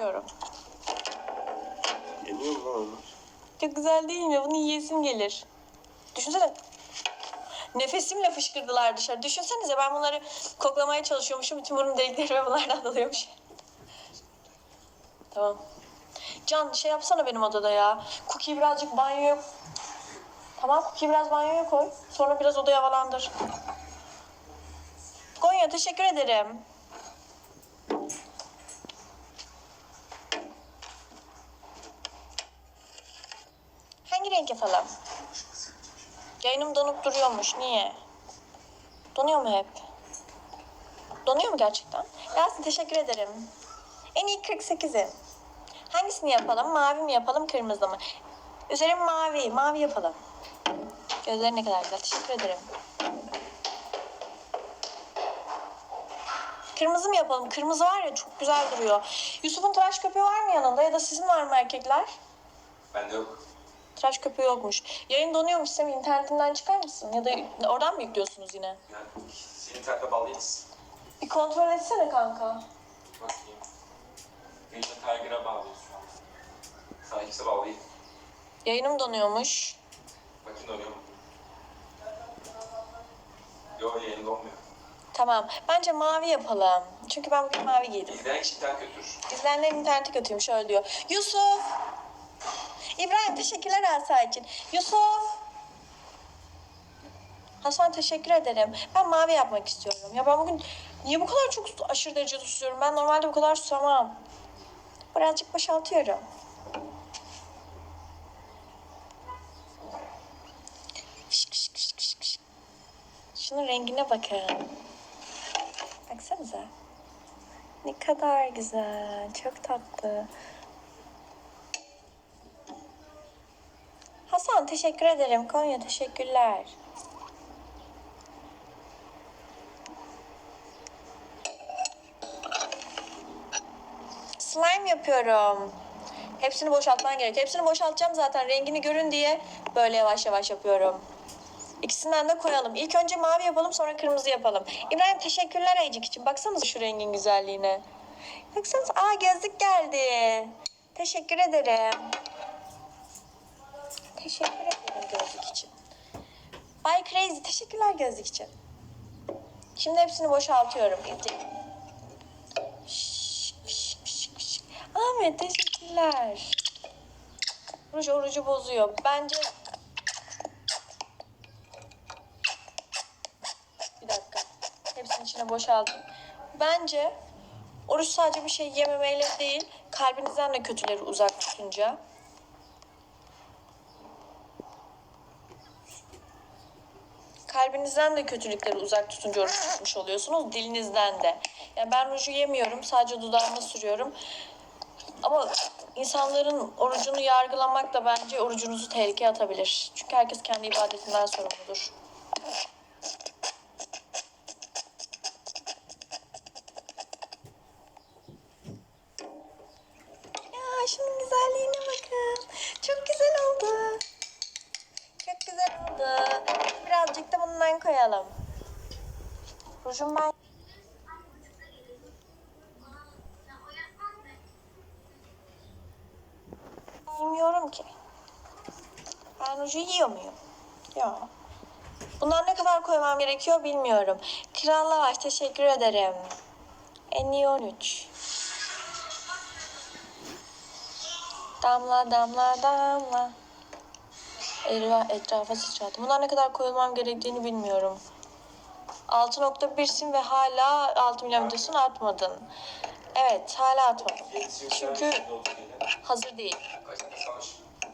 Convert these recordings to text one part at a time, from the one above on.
Donuyorum. Yeniyor mu lan onlar? Çok güzel değil mi? Bunu yiyesim gelir. Düşünsene. Nefesimle fışkırdılar dışarı. Düşünsenize ben bunları koklamaya çalışıyormuşum. Bütün burun deliklerime bunlardan dalıyormuş. Tamam. Can şey yapsana benim odada ya. Cookie birazcık banyoya... Tamam Cookie biraz banyoya koy. Sonra biraz odayı havalandır. Gonya teşekkür ederim. Renk yapalım? Yayınım donup duruyormuş. Niye? Donuyor mu hep? Donuyor mu gerçekten? Yasin teşekkür ederim. En iyi 48'i. Hangisini yapalım? Mavi mi yapalım, kırmızı mı? Üzerim mavi. Mavi yapalım. Gözleri ne kadar güzel. Teşekkür ederim. Kırmızı mı yapalım? Kırmızı var ya çok güzel duruyor. Yusuf'un tıraş köpüğü var mı yanında? Ya da sizin var mı erkekler? Bende yok. Tıraş köpüğü yokmuş. Yayın donuyormuş. Sen internetinden çıkar mısın? Ya da oradan mı yüklüyorsunuz yine? Yani senin tarafa bağlıyız. Bir kontrol etsene kanka. Bakayım. Ninja Tiger'a bağlıyız şu an. Sana kimse bağlı değil. Yayınım donuyormuş. Bakayım donuyor mu? Yok yayın donmuyor. Tamam. Bence mavi yapalım. Çünkü ben bugün mavi giydim. İzleyen kişi internet götürür. İzleyenlerin interneti kötüymüş öyle diyor. Yusuf! İbrahim teşekkürler Asa için. Yusuf! Hasan teşekkür ederim. Ben mavi yapmak istiyorum. Ya ben bugün niye bu kadar çok aşırı derecede susuyorum? Ben normalde bu kadar susamam. Birazcık boşaltıyorum. Şık şık şık şık şık. Şunun rengine bakın. Baksanıza. Ne kadar güzel. Çok tatlı. Teşekkür ederim. Konya teşekkürler. Slime yapıyorum. Hepsini boşaltman gerekiyor. Hepsini boşaltacağım zaten rengini görün diye böyle yavaş yavaş yapıyorum. İkisinden de koyalım. İlk önce mavi yapalım sonra kırmızı yapalım. İbrahim teşekkürler Ayıcık için. Baksanıza şu rengin güzelliğine. Baksanıza. Aa gözlük geldi. Teşekkür ederim. Teşekkür ederim gözlük için. Bye Crazy. Teşekkürler gözlük için. Şimdi hepsini boşaltıyorum. Şşş. Ahmet teşekkürler. Ruj orucu bozuyor. Bence Bir dakika. Hepsinin içine boşaldım. Bence oruç sadece bir şey yememeyle değil, kalbinizden de kötüleri uzak tutunca. Kalbinizden de kötülükleri uzak tutunca oruç tutmuş oluyorsunuz. Dilinizden de. Yani ben ruju yemiyorum. Sadece dudağıma sürüyorum. Ama insanların orucunu yargılamak da bence orucunuzu tehlikeye atabilir. Çünkü herkes kendi ibadetinden sorumludur. Ya şunun güzelliğine bakın. Çok güzel oldu. Çok güzel oldu. Birazcık da bundan koyalım. Rujum ben... Bilmiyorum ki. Ruju yiyor muyum? Yok. Bundan ne kadar koymam gerekiyor bilmiyorum. Kral Lavaş teşekkür ederim. En iyi 13. Damla damla damla. Etra- etrafa sıçrattım. Bundan ne kadar koyulmam gerektiğini bilmiyorum. 6.1'sin ve hala 6 milyon videosunu atmadın. Evet hala atmadım. Çünkü hazır değil.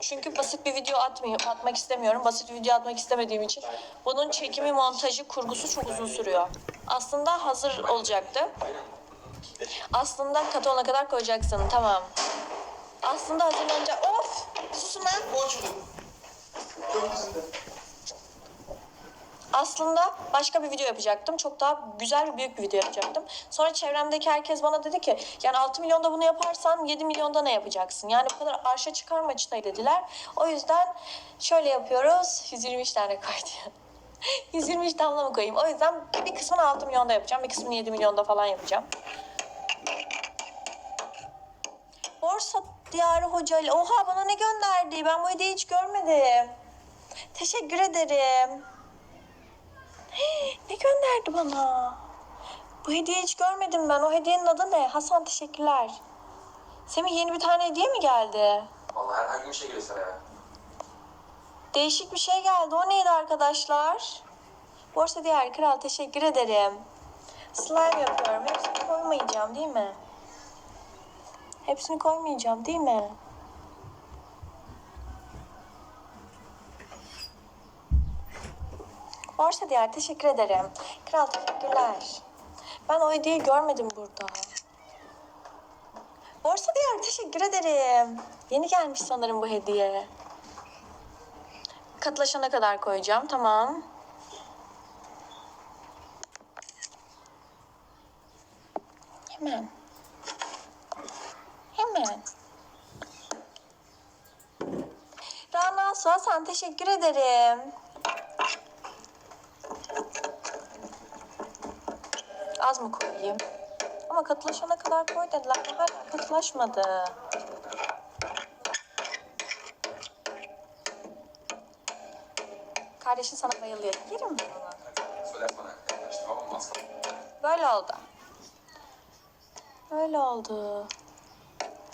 Çünkü basit bir video atmayı, atmak istemiyorum. Basit bir video atmak istemediğim için bunun çekimi, montajı, kurgusu çok uzun sürüyor. Aslında hazır olacaktı. Aslında katona kadar koyacaksın. Tamam. Aslında hazırlanacak. Of! Susun lan. Aslında başka bir video yapacaktım. Çok daha güzel büyük bir video yapacaktım. Sonra çevremdeki herkes bana dedi ki yani 6 milyonda bunu yaparsan 7 milyonda ne yapacaksın? Yani bu kadar arşa çıkarma çıtayı dediler. O yüzden şöyle yapıyoruz. 123 tane koydum. 123 damla mı koyayım? O yüzden bir kısmını 6 milyonda yapacağım. Bir kısmını 7 milyonda falan yapacağım. Borsa Diyarı Hoca ile. Oha bana ne gönderdi? Ben bu hediyeyi hiç görmedim. Teşekkür ederim. Ne gönderdi bana? Bu hediyeyi hiç görmedim ben. O hediyenin adı ne? Hasan teşekkürler. Semih yeni bir tane hediye mi geldi? Vallahi herhangi bir şey geliyor sana ya. Değişik bir şey geldi. O neydi arkadaşlar? Borsa Diyar Kral teşekkür ederim. Slime yapıyorum. Hepsini koymayacağım değil mi? Hepsini koymayacağım değil mi? Borsa Diyar teşekkür ederim. Kral teşekkürler. Ben o hediyeyi görmedim burada. Borsa Diyar teşekkür ederim. Yeni gelmiş sanırım bu hediye. Katılaşana kadar koyacağım. Tamam. Hemen. Hemen. Rana Su Hasan teşekkür ederim. Az mı koyayım? Ama katılaşana kadar koy dediler. Hala katılaşmadı. Kardeşin sana bayılıyor. Yerim mi olmaz. Böyle oldu. Böyle oldu.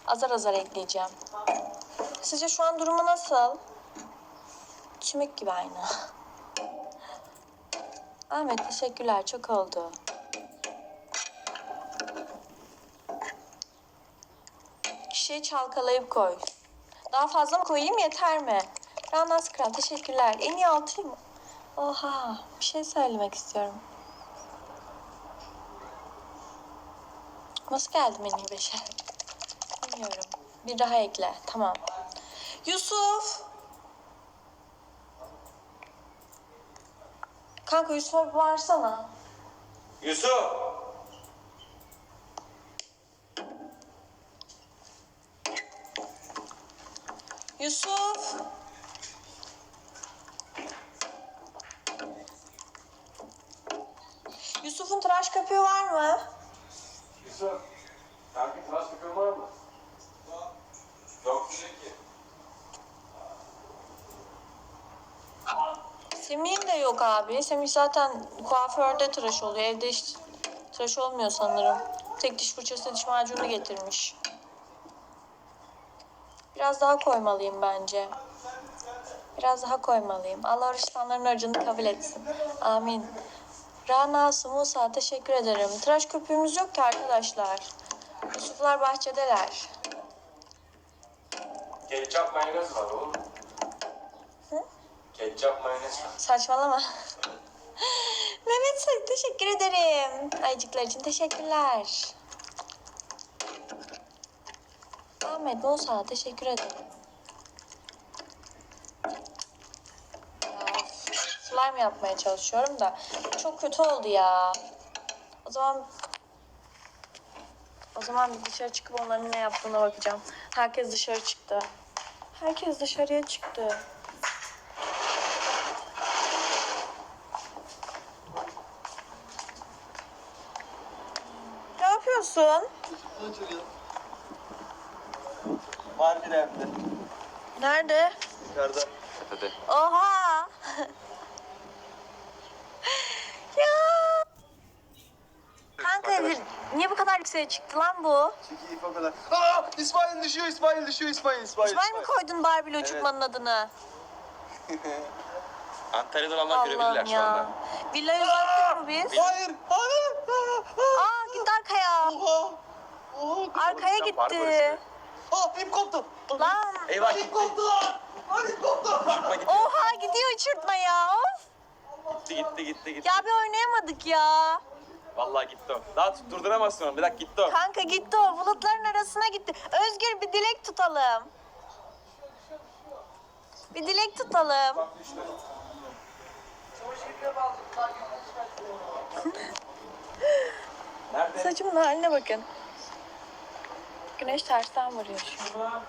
Azar azar ekleyeceğim. Sizce şu an durumu nasıl? Çimik gibi aynı. Ahmet teşekkürler. Çok oldu. Şişeyi çalkalayıp koy. Daha fazla mı koyayım yeter mi? Ranas Kral teşekkürler. En iyi altıyım? Oha bir şey söylemek istiyorum. Nasıl geldim en iyi beşe? Bilmiyorum. Bir daha ekle. Tamam. Yusuf! Kanka Yusuf'a bir bağırsana. Yusuf! Yusuf! Yusuf'un tıraş köpüğü var mı? Yusuf! Kanka tıraş köpüğün var mı? Yok. ki. Semih'in de yok abi. Semih zaten kuaförde tıraş oluyor. Evde hiç tıraş olmuyor sanırım. Tek diş fırçası diş macunu getirmiş. Biraz daha koymalıyım bence. Biraz daha koymalıyım. Allah oruçlanların harcını kabul etsin. Amin. Rana Musa teşekkür ederim. Tıraş köpüğümüz yok ki arkadaşlar. Yusuflar bahçedeler. Ketçap mayonez var oğlum. Hı? Ketçap mayonez var. Saçmalama. Mehmet teşekkür ederim. Ayıcıklar için teşekkürler. Ahmet Musa teşekkür ederim. Slime yapmaya çalışıyorum da çok kötü oldu ya. O zaman o zaman bir dışarı çıkıp onların ne yaptığına bakacağım. Herkes dışarı çıktı. Herkes dışarıya çıktı. Ne yapıyorsun? Var bir evde. Nerede? Yukarıda. Tepede. Oha! ya! Kanka bir- niye bu kadar yükseğe çıktı lan bu? Çünkü ip o kadar. Aa! İsmail düşüyor, İsmail düşüyor, İsmail, İsmail. İsmail mi koydun Barbie'li uçurtmanın adını? Antalya'da olanlar görebilirler Allah'ım şu anda. ya. Villayı uzattık mı biz? Hayır, hayır. Aa, gitti arkaya. Oha. Oha. Arkaya Sen var mı gitti. Aa, ip koptu. Lan. Eyvah İp gitti. koptu lan. Lan ip koptu. Oha gidiyor uçurtma ya. Of. Gitti gitti gitti gitti. Ya bir oynayamadık ya. Vallahi gitti o. Daha tut- durduramazsın onu. Bir dakika gitti o. Kanka gitti o. Bulutların arasına gitti. Özgür bir dilek tutalım. Bir dilek tutalım. Nerede? Saçımın haline bakın. Güneş tersten vuruyor şu an.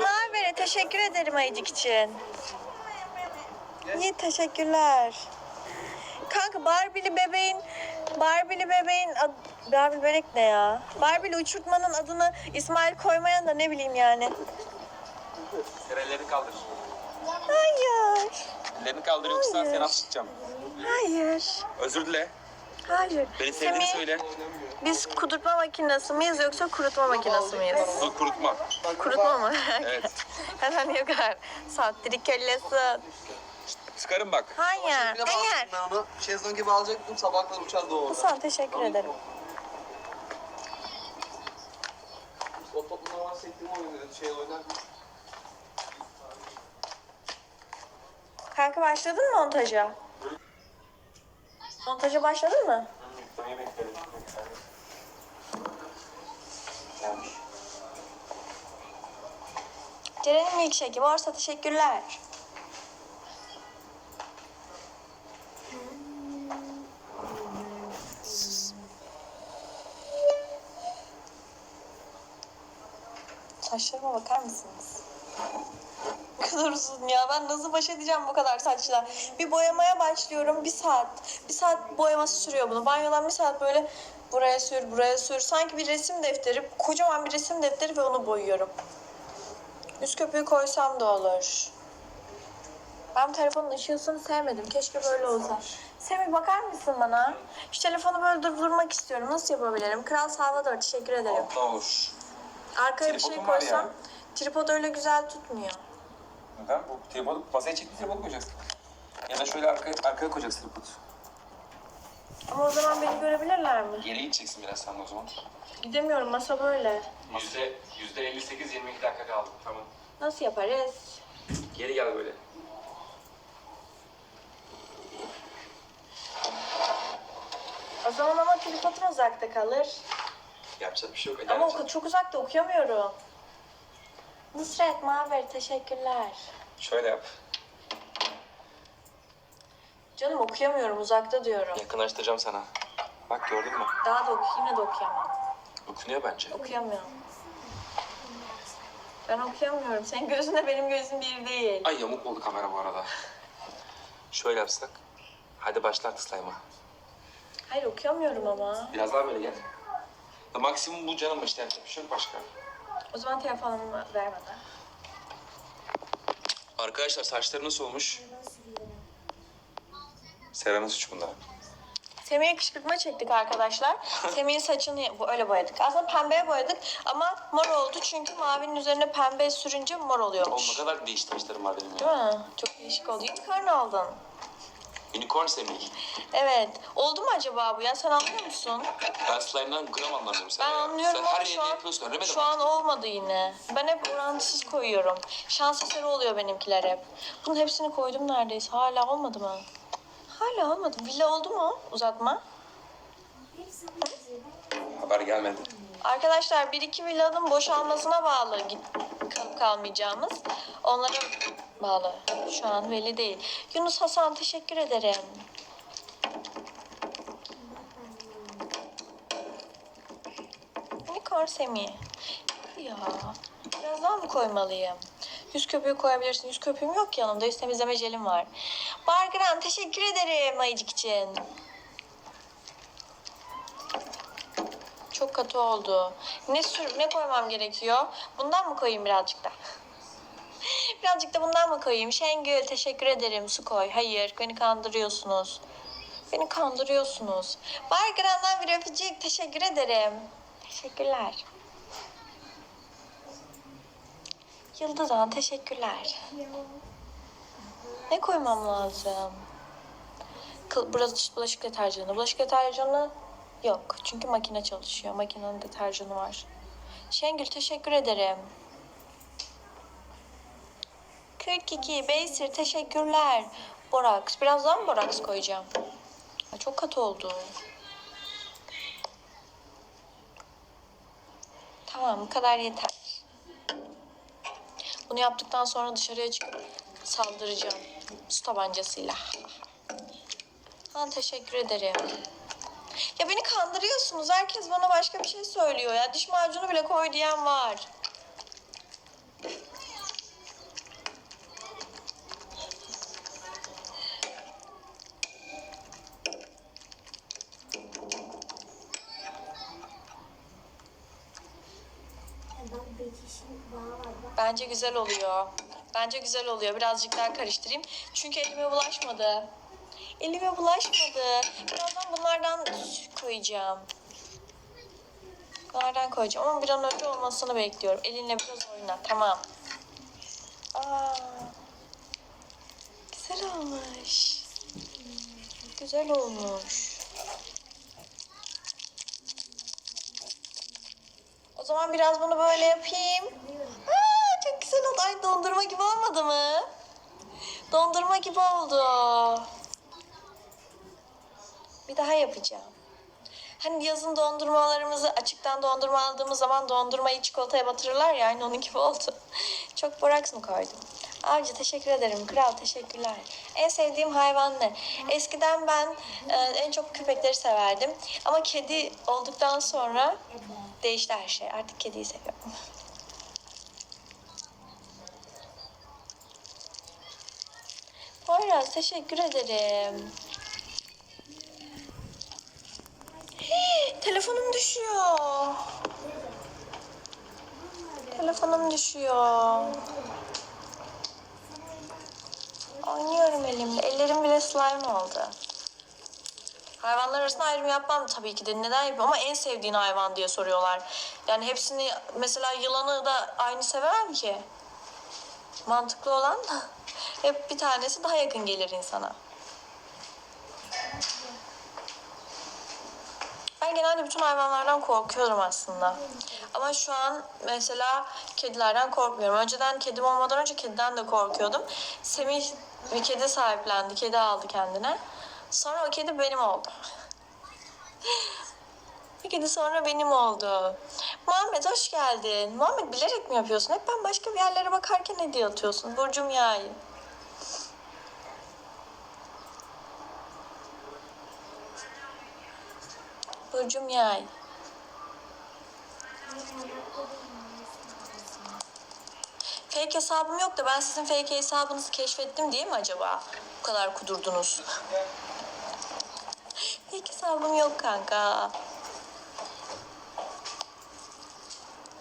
Merve'ye teşekkür ederim ayıcık için. İyi teşekkürler. Kanka Barbie'li bebeğin Barbie'li bebeğin ad, Barbie bebek ne ya? Barbie'li uçurtmanın adını İsmail koymayan da ne bileyim yani. Ellerini kaldır. Hayır. Ellerini kaldır yoksa Hayır. seni hapşıracağım. Hayır. Özür dile. Hayır. Beni sevdiğini Semih, söyle. Biz kudurtma makinesi miyiz yoksa kurutma makinesi miyiz? Dur kurutma. Kurutma mı? Evet. Hemen yukarı. Sattiri kellesi. Çıkarın bak. Hayır. Hayır. bağladım ben onu. Şezlong gibi alacaktım. Sabahlar uçar doğru. Hasan teşekkür ederim. O toplumda var sektiğim oynuyordu. Şey oynar. Kanka başladın mı montaja? Montaja başladın mı? Ceren'in milkshake'i varsa teşekkürler. Saçlarıma bakar mısınız? Kadar uzun ya. Ben nasıl baş edeceğim bu kadar saçla? Bir boyamaya başlıyorum. Bir saat. Bir saat boyaması sürüyor bunu. Banyodan bir saat böyle buraya sür, buraya sür. Sanki bir resim defteri. Kocaman bir resim defteri ve onu boyuyorum. Üst köpüğü koysam da olur. Ben telefonun ışığını sevmedim. Keşke böyle olsa. Semih bakar mısın bana? Şu telefonu böyle durdurmak istiyorum. Nasıl yapabilirim? Kral Salvador teşekkür ederim. Altta olur. Arkaya bir şey Tripodum var koysam tripod öyle güzel tutmuyor. Neden? Bu tripodu masaya çekti tripodu koyacaksın. Ya da şöyle arkaya, arkaya koyacaksın tripodu. Ama o zaman beni görebilirler mi? Geri gideceksin biraz sen de o zaman. Gidemiyorum masa böyle. Yüzde, yüzde 58 22 dakika kaldı. Tamam. Nasıl yaparız? Geri gel böyle. O zaman ama tripodum uzakta kalır. Yapacak bir şey yok. Ama o çok uzakta okuyamıyorum. Nusret Maver teşekkürler. Şöyle yap. Canım okuyamıyorum uzakta diyorum. Yakınlaştıracağım sana. Bak gördün mü? Daha da okuyayım yine de okuyamam. Okunuyor bence. Okuyamıyorum. Ben okuyamıyorum. Senin gözünle benim gözüm bir değil. Ay yamuk oldu kamera bu arada. Şöyle yapsak. Hadi başla artık slime'a. Hayır okuyamıyorum ama. Biraz daha böyle gel. Ya maksimum bu canım işte yapacak bir şey yok başka. O zaman telefonumu ver bana. Arkadaşlar saçları nasıl olmuş? Sera'nın suçu bunda. Semih'e kışkırtma çektik arkadaşlar. Semih'in saçını bu öyle boyadık. Aslında pembeye boyadık ama mor oldu çünkü mavinin üzerine pembe sürünce mor Oğlum oluyormuş. ne kadar değişik saçlarım var benim Değil ya. mi? Çok değişik oldu. Unicorn aldın. Unicorn Semih. Evet. Oldu mu acaba bu ya? Sen anlıyor musun? Ben slime'dan gram anlamıyorum sen Ben ya. anlıyorum Sen ama her şu an, yapıyorsun şu an olmadı yine. Ben hep orantısız koyuyorum. Şans eseri oluyor benimkiler hep. Bunun hepsini koydum neredeyse. Hala olmadı mı? Hala olmadı. Villa oldu mu uzatma? Haber gelmedi. Arkadaşlar bir iki villanın boşalmasına bağlı git kalıp kalmayacağımız. Onlara bağlı. Şu an belli değil. Yunus Hasan teşekkür ederim. Unicorn Semi. Ya biraz daha mı koymalıyım? Yüz köpüğü koyabilirsin. Yüz köpüğüm yok yanımda. Yüz temizleme jelim var. Bargran teşekkür ederim ayıcık için. Çok katı oldu. Ne sür ne koymam gerekiyor? Bundan mı koyayım birazcık da? Birazcık da bundan mı koyayım? Şengül teşekkür ederim. Su koy. Hayır beni kandırıyorsunuz. Beni kandırıyorsunuz. Bargran'dan bir öpücük. Teşekkür ederim. Teşekkürler. Yıldızhan teşekkürler. Ne koymam lazım? Burası bulaşık deterjanı. Bulaşık deterjanı yok. Çünkü makine çalışıyor. Makinenin deterjanı var. Şengül teşekkür ederim. 42 Beysir teşekkürler. Boraks. Birazdan mı boraks koyacağım? Ay, çok katı oldu. Tamam bu kadar yeter. Bunu yaptıktan sonra dışarıya çıkıp saldıracağım. Su tabancasıyla. Ha, teşekkür ederim. Ya beni kandırıyorsunuz. Herkes bana başka bir şey söylüyor ya. Diş macunu bile koy diyen var. Bence güzel oluyor. Bence güzel oluyor. Birazcık daha karıştırayım. Çünkü elime bulaşmadı. Elime bulaşmadı. Birazdan bunlardan koyacağım. Bunlardan koyacağım ama bir an önce olmasını bekliyorum. Elinle biraz oyna. Tamam. Aa, güzel olmuş. Güzel olmuş. O zaman biraz bunu böyle yapayım. Güzel oldu. Ay dondurma gibi olmadı mı? Dondurma gibi oldu. Bir daha yapacağım. Hani yazın dondurmalarımızı açıktan dondurma aldığımız zaman dondurmayı çikolataya batırırlar ya aynı onun gibi oldu. Çok boraks mı koydum? Avcı teşekkür ederim. Kral teşekkürler. En sevdiğim hayvan ne? Eskiden ben e, en çok köpekleri severdim. Ama kedi olduktan sonra değişti her şey. Artık kediyi seviyorum. Poyraz teşekkür ederim. Hii, telefonum düşüyor. Telefonum düşüyor. Oynuyorum elimle. Ellerim bile slime oldu. Hayvanlar arasında ayrım yapmam tabii ki de. Neden yapıyorum? Ama en sevdiğin hayvan diye soruyorlar. Yani hepsini mesela yılanı da aynı sevemem ki. Mantıklı olan da hep bir tanesi daha yakın gelir insana. Ben genelde bütün hayvanlardan korkuyorum aslında. Ama şu an mesela kedilerden korkmuyorum. Önceden kedim olmadan önce kediden de korkuyordum. Semih bir kedi sahiplendi. Kedi aldı kendine. Sonra o kedi benim oldu. Bir kedi sonra benim oldu. Muhammed hoş geldin. Muhammed bilerek mi yapıyorsun? Hep ben başka bir yerlere bakarken hediye atıyorsun. Burcum yay. Burcum yay. Fake hesabım yok da ben sizin fake hesabınızı keşfettim diye mi acaba? Bu kadar kudurdunuz. fake hesabım yok kanka.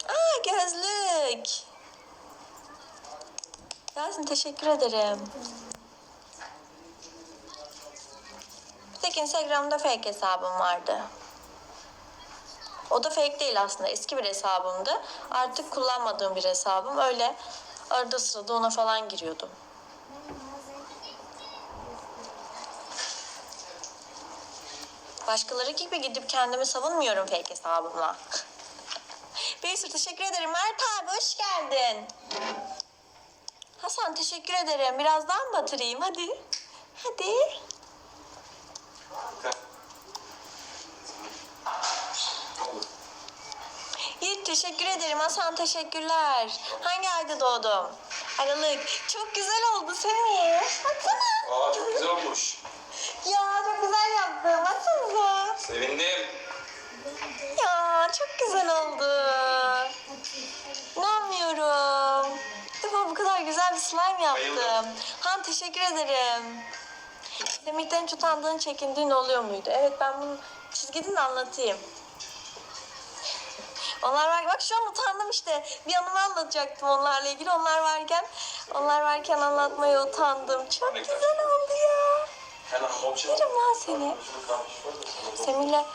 Aa gözlük. Yasin teşekkür ederim. Bir tek Instagram'da fake hesabım vardı. O da fake değil aslında. Eski bir hesabımdı. Artık kullanmadığım bir hesabım. Öyle arada sırada ona falan giriyordum. Başkaları gibi gidip kendimi savunmuyorum fake hesabımla. Beysur teşekkür ederim. Mert abi hoş geldin. Hasan teşekkür ederim. Birazdan batırayım. Hadi. Hadi. Yiğit teşekkür ederim. Hasan teşekkürler. Hangi ayda doğdum? Aralık. Çok güzel oldu Semih. Baksana. Aa çok güzel olmuş. Ya çok güzel yaptın. Baksanıza. Sevindim. Ya çok güzel oldu. İnanmıyorum. İlk defa bu kadar güzel bir slime yaptım. Bayıldım. Han teşekkür ederim. Semih'ten hiç utandığın, çekindiğin oluyor muydu? Evet ben bunu çizgiden anlatayım. Onlar var. Bak şu an utandım işte. Bir anımı anlatacaktım onlarla ilgili. Onlar varken, onlar varken anlatmaya utandım. Çok güzel oldu ya. Yerim lan seni. Semih'le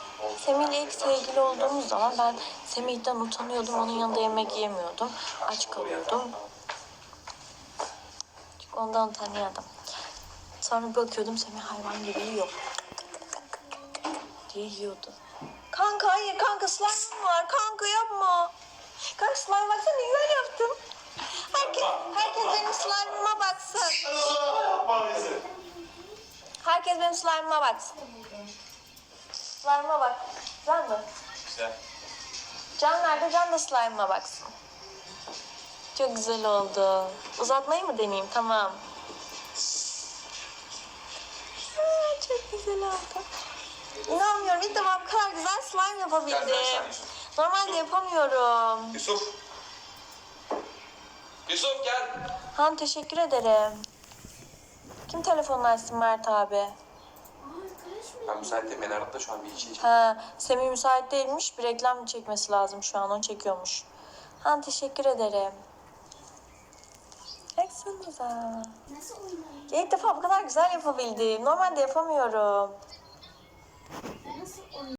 Semih'le ilk sevgili olduğumuz zaman ben Semih'ten utanıyordum. Onun yanında yemek yemiyordum. Aç kalıyordum. Çünkü ondan utanıyordum. Sonra bakıyordum Semih hayvan gibi yiyor. diye yiyordu. Kanka hayır kanka slime var. Kanka yapma. Kanka slime baksana güzel yaptım. Herkes, herkes benim slime'ıma baksın. Herkes benim slime'ıma baksın. Slime'ıma bak. Güzel mi? Güzel. Can nerede? Can da slime'ıma baksın. Çok güzel oldu. Uzatmayı mı deneyeyim? Tamam. Aa, çok güzel oldu. İnanmıyorum. İlk defa bu kadar güzel slime Gel yapabildim. sen. Normalde yapamıyorum. Yusuf. Yusuf gel. Han teşekkür ederim. Kim telefonunu açsın Mert abi? Ben müsaitim. Beni aradı da şu an bir işe Ha, Semih müsait değilmiş. Bir reklam çekmesi lazım şu an. Onu çekiyormuş. Han teşekkür ederim. baksanıza. Nasıl oynayayım? Ya ilk defa bu kadar güzel yapabildim. Normalde yapamıyorum.